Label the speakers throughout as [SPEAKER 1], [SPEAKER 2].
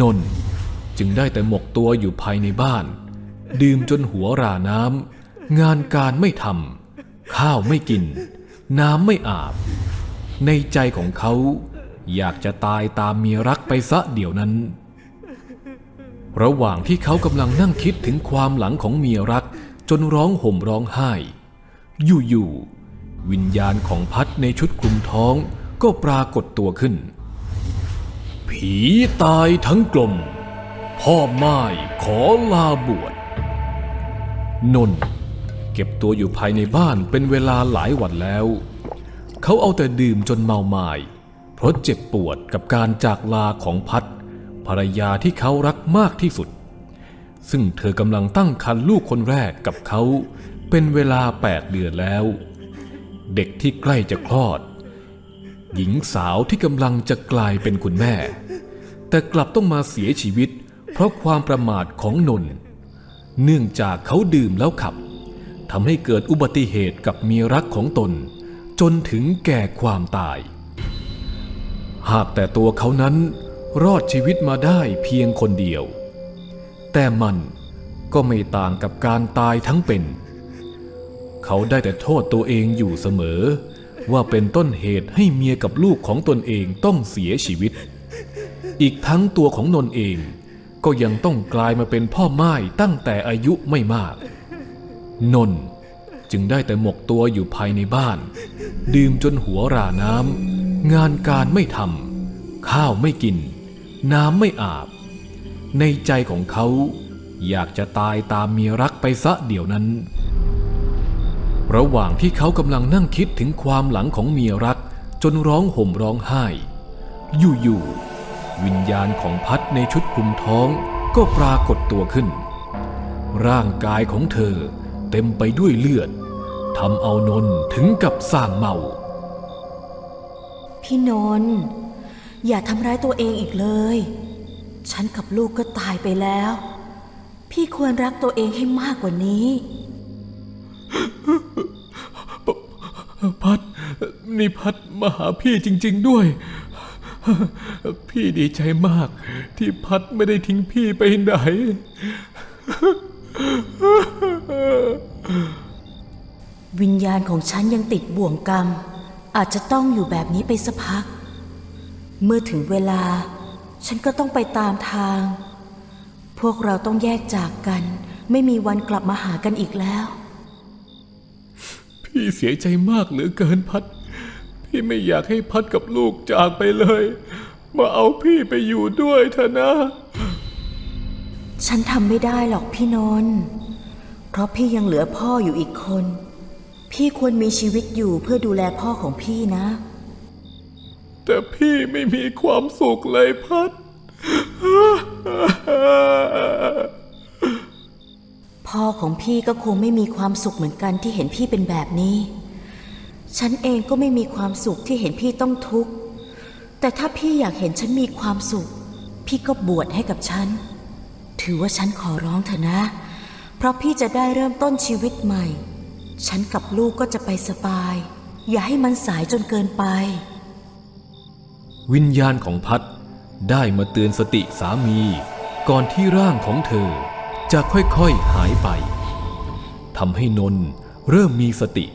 [SPEAKER 1] นนท์จึงได้แต่หมกตัวอยู่ภายในบ้าน ดื่มจนหัวราน้ำงานการไม่ทำข้าวไม่กิน น้ำไม่อาบ ในใจของเขาอยากจะตายตามเมียรักไปซะเดี๋ยวนั้น ระหว่างที่เขากำลังนั่งคิดถึงความหลังของเมียรักจนร้องห่มร้องไห้ อยู่ๆวิญญาณของพัดในชุดคลุมท้องก็ปรากฏตัวขึ้น ผีตายทั้งกลม พ่อไม้ขอลาบวชนน์เก็บตัวอยู่ภายในบ้านเป็นเวลาหลายวันแล้ว เขาเอาแต่ดื่มจนเมาไมา้เพราะเจ็บปวดกับการจากลาของพัดภรรยาที่เขารักมากที่สุด ซึ่งเธอกำลังตั้งครรภ์ลูกคนแรกกับเขา เป็นเวลาแปดเดือนแล้ว เด็กที่ใกล้จะคลอด หญิงสาวที่กำลังจะกลายเป็นคุณแม่ แต่กลับต้องมาเสียชีวิต เพราะความประมาทของนน เนื่องจากเขาดื่มแล้วขับทำให้เกิดอุบัติเหตุกับเมียรักของตน จนถึงแก่ความตาย หากแต่ตัวเขานั้นรอดชีวิตมาได้เพียงคนเดียว แต่มันก็ไม่ต่างกับการตายทั้งเป็น เขาได้แต่โทษตัวเองอยู่เสมอ ว่าเป็นต้นเหตุให้เมียกับลูกของตนเองต้องเสียชีวิต อีกทั้งตัวของนนท์เอง ก็ยังต้องกลายมาเป็นพ่อไม้ตั้งแต่อายุไม่มาก นนท์จึงได้แต่หมกตัวอยู่ภายในบ้าน ดื่มจนหัวราน้ำงานการไม่ทำข้าวไม่กิน น้ำไม่อาบ ในใจของเขาอยากจะตายตามเมียรักไปซะเดี๋ยวนั้น ระหว่างที่เขากำลังนั่งคิดถึงความหลังของเมียรักจนร้องห่มร้องไห้ อยู่ๆ วิญญาณของพัดในชุดคลุมท้องก็ปรากฏตัวขึ้น ร่างกายของเธอเต็มไปด้วยเลือดทำเอานนท์ถึงกับส่างเมา
[SPEAKER 2] พี่นนท์อย่าทำร้ายตัวเองอีกเลย ฉันกับลูกก็ตายไปแล้ว พี่ควรรักตัวเองให้มากกว่านี้
[SPEAKER 1] พัดนี่พัดมาหาพี่จริง ๆด้วย พี่ดีใจมาก ที่พัดไม่ได้ทิ้งพี่ไปไหน
[SPEAKER 2] วิญญาณของฉันยังติดบ่วงกรรม อาจจะต้องอยู่แบบนี้ไปสักพัก เมื่อถึงเวลา ฉันก็ต้องไปตามทาง พวกเราต้องแยกจากกัน ไม่มีวันกลับมาหากันอีกแล้ว
[SPEAKER 1] พี่เสียใจมากเหลือเกินพัด พี่ไม่อยากให้พัดกับลูกจากไปเลย มาเอาพี่ไปอยู่ด้วยเถอะนะ
[SPEAKER 2] ฉันทำไม่ได้หรอกพี่นนท์เพราะพี่ยังเหลือพ่ออยู่อีกคน พี่ควรมีชีวิตอยู่เพื่อดูแลพ่อของพี่นะ
[SPEAKER 1] แต่พี่ไม่มีความสุขเลยพัด
[SPEAKER 2] พ่อของพี่ก็คงไม่มีความสุขเหมือนกันที่เห็นพี่เป็นแบบนี้ ฉันเองก็ไม่มีความสุขที่เห็นพี่ต้องทุกข์ แต่ถ้าพี่อยากเห็นฉันมีความสุข พี่ก็บวชให้กับฉัน ถือว่าฉันขอร้องเถอะนะ เพราะพี่จะได้เริ่มต้นชีวิตใหม่ ฉันกับลูกก็จะไปสบาย อย่าให้มันสายจนเกินไป
[SPEAKER 1] วิญญาณของพัดได้มาเตือนสติสามี ก่อนที่ร่างของเธอ จะค่อยๆหายไปทำให้นนท์เริ่มมีสติ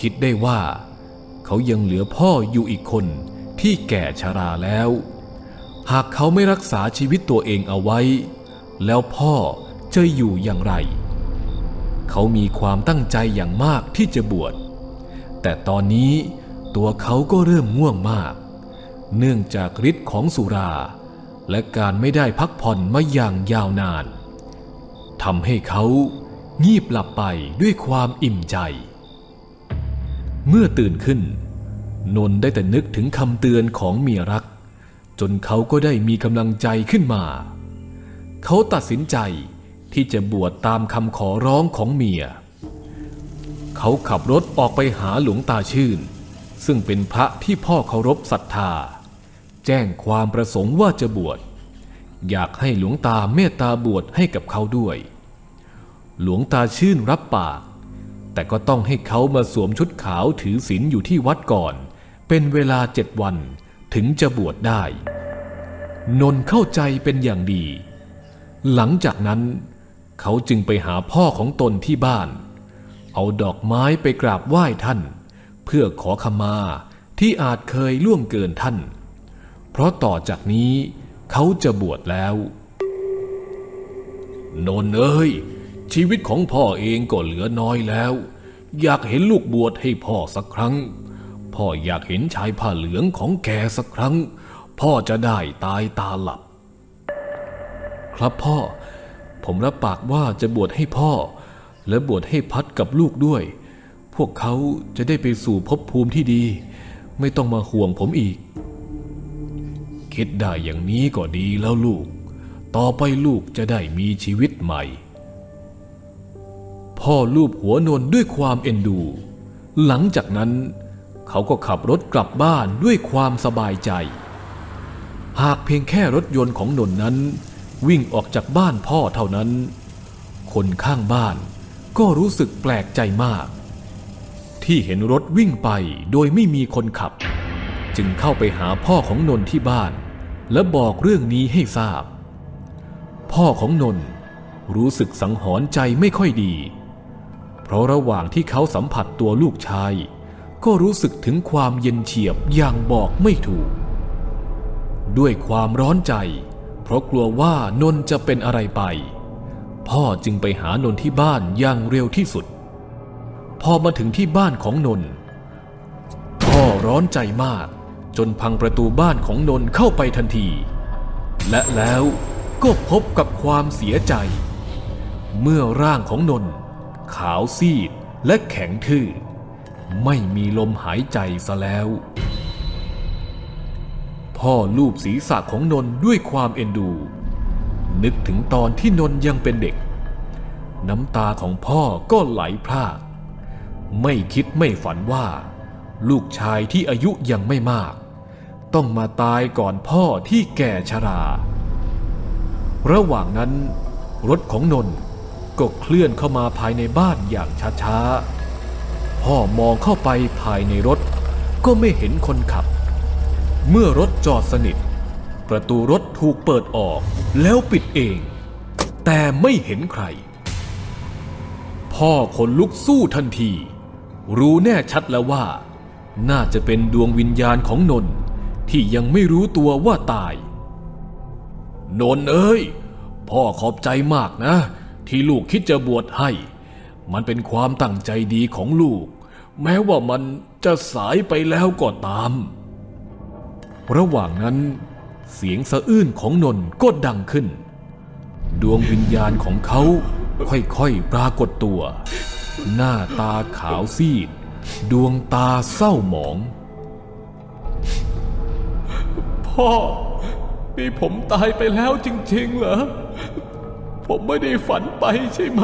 [SPEAKER 1] คิดได้ว่า เขายังเหลือพ่ออยู่อีกคนที่แก่ชราแล้ว หากเขาไม่รักษาชีวิตตัวเองเอาไว้ แล้วพ่อจะอยู่อย่างไร เขามีความตั้งใจอย่างมากที่จะบวช แต่ตอนนี้ตัวเขาก็เริ่มง่วงมาก เนื่องจากฤทธิ์ของสุรา และการไม่ได้พักผ่อนมาอย่างยาวนานทำให้เขางีบหลับไปด้วยความอิ่มใจ เมื่อตื่นขึ้น นนท์ได้แต่นึกถึงคำเตือนของเมียรัก จนเขาก็ได้มีกำลังใจขึ้นมา เขาตัดสินใจที่จะบวชตามคำขอร้องของเมีย เขาขับรถออกไปหาหลวงตาชื่น ซึ่งเป็นพระที่พ่อเคารพศรัทธา แจ้งความประสงค์ว่าจะบวช อยากให้หลวงตาเมตตาบวชให้กับเขาด้วย หลวงตาชื่นรับปาก แต่ก็ต้องให้เขามาสวมชุดขาวถือศีลอยู่ที่วัดก่อน เป็นเวลาเจ็ดวันถึงจะบวชได้ นนเข้าใจเป็นอย่างดี หลังจากนั้น เขาจึงไปหาพ่อของตนที่บ้าน เอาดอกไม้ไปกราบไหว้ท่าน เพื่อขอขมาที่อาจเคยล่วงเกินท่าน เพราะต่อจากนี้เขาจะบวชแล้ว นนเอ้ย ชีวิตของพ่อเองก็เหลือน้อยแล้ว อยากเห็นลูกบวชให้พ่อสักครั้ง พ่ออยากเห็นชายผ้าเหลืองของแกสักครั้ง พ่อจะได้ตายตาหลับ ครับพ่อ ผมรับปากว่าจะบวชให้พ่อ และบวชให้พัดกับลูกด้วย พวกเขาจะได้ไปสู่ภพภูมิที่ดี ไม่ต้องมาห่วงผมอีก คิดได้อย่างนี้ก็ดีแล้วลูก ต่อไปลูกจะได้มีชีวิตใหม่ พ่อลูบหัวนนด้วยความเอ็นดู หลังจากนั้น เขาก็ขับรถกลับบ้านด้วยความสบายใจ หากเพียงแค่รถยนต์ของนนนั้น วิ่งออกจากบ้านพ่อเท่านั้น คนข้างบ้านก็รู้สึกแปลกใจมาก ที่เห็นรถวิ่งไปโดยไม่มีคนขับ จึงเข้าไปหาพ่อของนนที่บ้าน และบอกเรื่องนี้ให้ทราบ พ่อของนนรู้สึกสังหรณ์ใจไม่ค่อยดี เพราะระหว่างที่เขาสัมผัสตัวลูกชาย ก็รู้สึกถึงความเย็นเฉียบอย่างบอกไม่ถูก ด้วยความร้อนใจ เพราะกลัวว่านนจะเป็นอะไรไป พ่อจึงไปหานนที่บ้านอย่างเร็วที่สุด พอมาถึงที่บ้านของนน พ่อร้อนใจมาก จนพังประตูบ้านของนนเข้าไปทันที และแล้วก็พบกับความเสียใจ เมื่อร่างของนน ขาวซีดและแข็งทื่อ ไม่มีลมหายใจซะแล้ว พ่อลูบศีรษะของนนด้วยความเอ็นดู นึกถึงตอนที่นนยังเป็นเด็ก น้ำตาของพ่อก็ไหลพราก ไม่คิดไม่ฝันว่า ลูกชายที่อายุยังไม่มาก ต้องมาตายก่อนพ่อที่แก่ชรา ระหว่างนั้น รถของนน ก็เคลื่อนเข้ามาภายในบ้านอย่างช้าๆ พ่อมองเข้าไปภายในรถ ก็ไม่เห็นคนขับ เมื่อรถจอดสนิท ประตูรถถูกเปิดออกแล้วปิดเอง แต่ไม่เห็นใคร พ่อขนลุกสู้ทันที รู้แน่ชัดแล้วว่า น่าจะเป็นดวงวิญญาณของนนท์ที่ยังไม่รู้ตัวว่าตาย นนท์เอ้ยพ่อขอบใจมากนะ ที่ลูกคิดจะบวชให้ มันเป็นความตั้งใจดีของลูก แม้ว่ามันจะสายไปแล้วก็ตาม ระหว่างนั้น เสียงสะอื้นของนนท์ก็ดังขึ้น ดวงวิญญาณของเขาค่อยๆปรากฏตัว หน้าตาขาวซีด ดวงตาเศร้าหมอง
[SPEAKER 3] พ่อ นี่ผมตายไปแล้วจริงๆเหรอ ผมไม่ได้ฝันไปใช่ไหม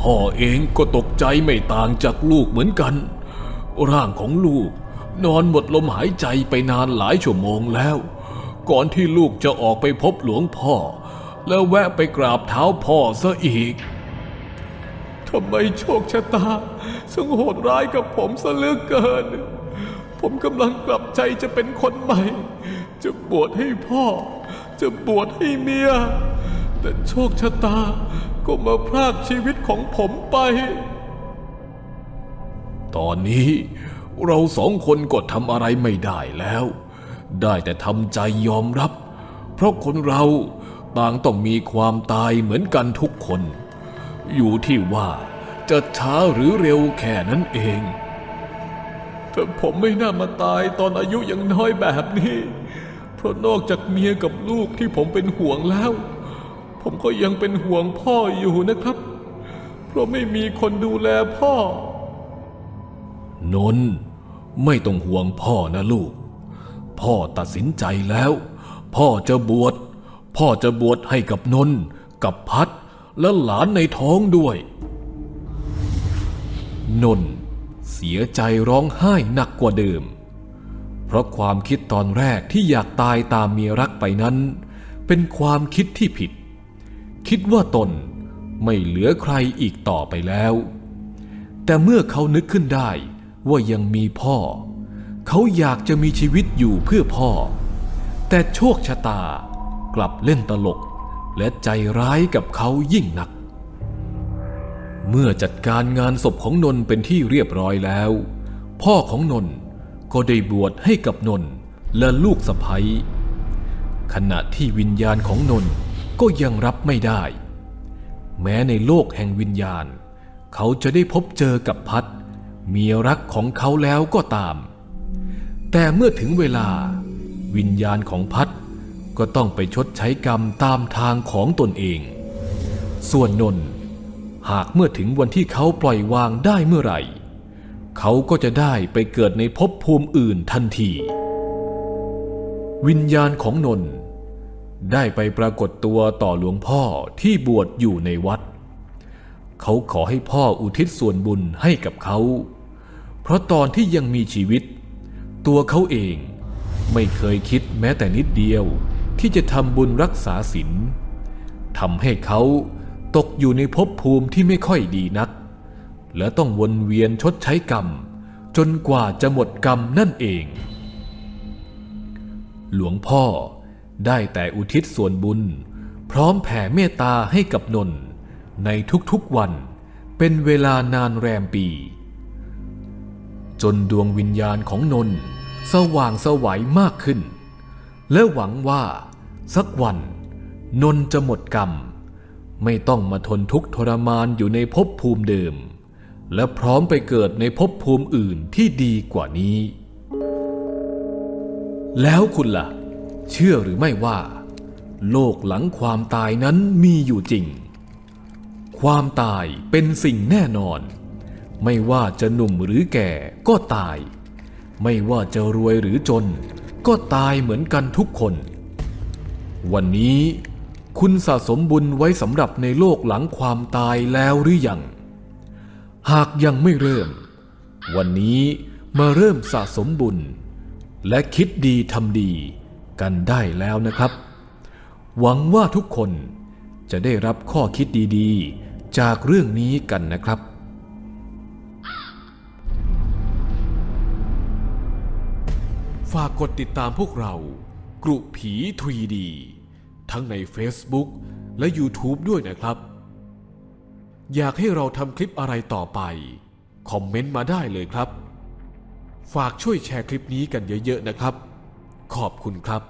[SPEAKER 1] พ่อเองก็ตกใจไม่ต่างจากลูกเหมือนกัน ร่างของลูกนอนหมดลมหายใจไปนานหลายชั่วโมงแล้ว ก่อนที่ลูกจะออกไปพบหลวงพ่อ แล้วแวะไปกราบเท้าพ่อซะอีก
[SPEAKER 3] ทำไมโชคชะตาสงโหดร้ายกับผมซะเหลือเกิน ผมกำลังกลับใจจะเป็นคนใหม่ จะบวชให้พ่อ จะบวชให้เมีย แต่โชคชะตาก็มาพรากชีวิตของผมไป
[SPEAKER 1] ตอนนี้เราสองคนก็ทำอะไรไม่ได้แล้ว ได้แต่ทำใจยอมรับ เพราะคนเราต่างต้องมีความตายเหมือนกันทุกคน อยู่ที่ว่าจะช้าหรือเร็วแค่นั้นเอง
[SPEAKER 3] แต่ผมไม่น่ามาตายตอนอายุยังน้อยแบบนี้ ราะนอกจากเมียกับลูกที่ผมเป็นห่วงแล้ว ผมก็ยังเป็นห่วงพ่ออยู่นะครับ เพราะไม่มีคนดูแลพ่อ
[SPEAKER 1] นนท์ไม่ต้องห่วงพ่อนะลูก พ่อตัดสินใจแล้ว พ่อจะบวช พ่อจะบวชให้กับนนท์กับพัดและหลานในท้องด้วย นนท์เสียใจร้องไห้หนักกว่าเดิม ราะความคิดตอนแรกที่อยากตายตามเมียรักไปนั้น เป็นความคิดที่ผิด คิดว่าตนไม่เหลือใครอีกต่อไปแล้ว แต่เมื่อเขานึกขึ้นได้ว่ายังมีพ่อ เขาอยากจะมีชีวิตอยู่เพื่อพ่อ แต่โชคชะตากลับเล่นตลก และใจร้ายกับเขายิ่งนัก เมื่อจัดการงานศพของนนท์เป็นที่เรียบร้อยแล้ว พ่อของนนท์ ก็ได้บวชให้กับนนท์และลูกสะใภ้ขณะที่วิญญาณของนนท์ก็ยังรับไม่ได้ แม้ในโลกแห่งวิญญาณ เขาจะได้พบเจอกับพัดเมียรักของเขาแล้วก็ตาม แต่เมื่อถึงเวลา วิญญาณของพัดก็ต้องไปชดใช้กรรมตามทางของตนเอง ส่วนนนท์หากเมื่อถึงวันที่เขาปล่อยวางได้เมื่อไหร่ เขาก็จะได้ไปเกิดในภพภูมิอื่นทันที วิญญาณของนนท์ได้ไปปรากฏตัวต่อหลวงพ่อที่บวชอยู่ในวัด เขาขอให้พ่ออุทิศส่วนบุญให้กับเขา เพราะตอนที่ยังมีชีวิต ตัวเขาเองไม่เคยคิดแม้แต่นิดเดียวที่จะทำบุญรักษาศีลทำให้เขาตกอยู่ในภพภูมิที่ไม่ค่อยดีนัก และต้องวนเวียนชดใช้กรรม จนกว่าจะหมดกรรมนั่นเอง หลวงพ่อได้แต่อุทิศส่วนบุญ พร้อมแผ่เมตตาให้กับนนท์ในทุกๆวันเป็นเวลานานแรมปี จนดวงวิญญาณของนนท์สว่างสวัยมากขึ้น และหวังว่า สักวัน นนท์จะหมดกรรม ไม่ต้องมาทนทุกข์ทรมานอยู่ในภพภูมิเดิม และพร้อมไปเกิดในภพภูมิอื่นที่ดีกว่านี้ แล้วคุณล่ะ เชื่อหรือไม่ว่า โลกหลังความตายนั้นมีอยู่จริง ความตายเป็นสิ่งแน่นอน ไม่ว่าจะหนุ่มหรือแก่ก็ตาย ไม่ว่าจะรวยหรือจน ก็ตายเหมือนกันทุกคน วันนี้คุณสะสมบุญไว้สำหรับในโลกหลังความตายแล้วหรือยัง หากยังไม่เริ่ม วันนี้มาเริ่มสะสมบุญ และคิดดีทำดีกันได้แล้วนะครับ หวังว่าทุกคนจะได้รับข้อคิดดีๆ จากเรื่องนี้กันนะครับ ฝากกดติดตามพวกเรากรุผี 3D ทั้งใน Facebook และ YouTube ด้วยนะครับ อยากให้เราทำคลิปอะไรต่อไป คอมเมนต์มาได้เลยครับ ฝากช่วยแชร์คลิปนี้กันเยอะ ๆ นะครับ ขอบคุณครับ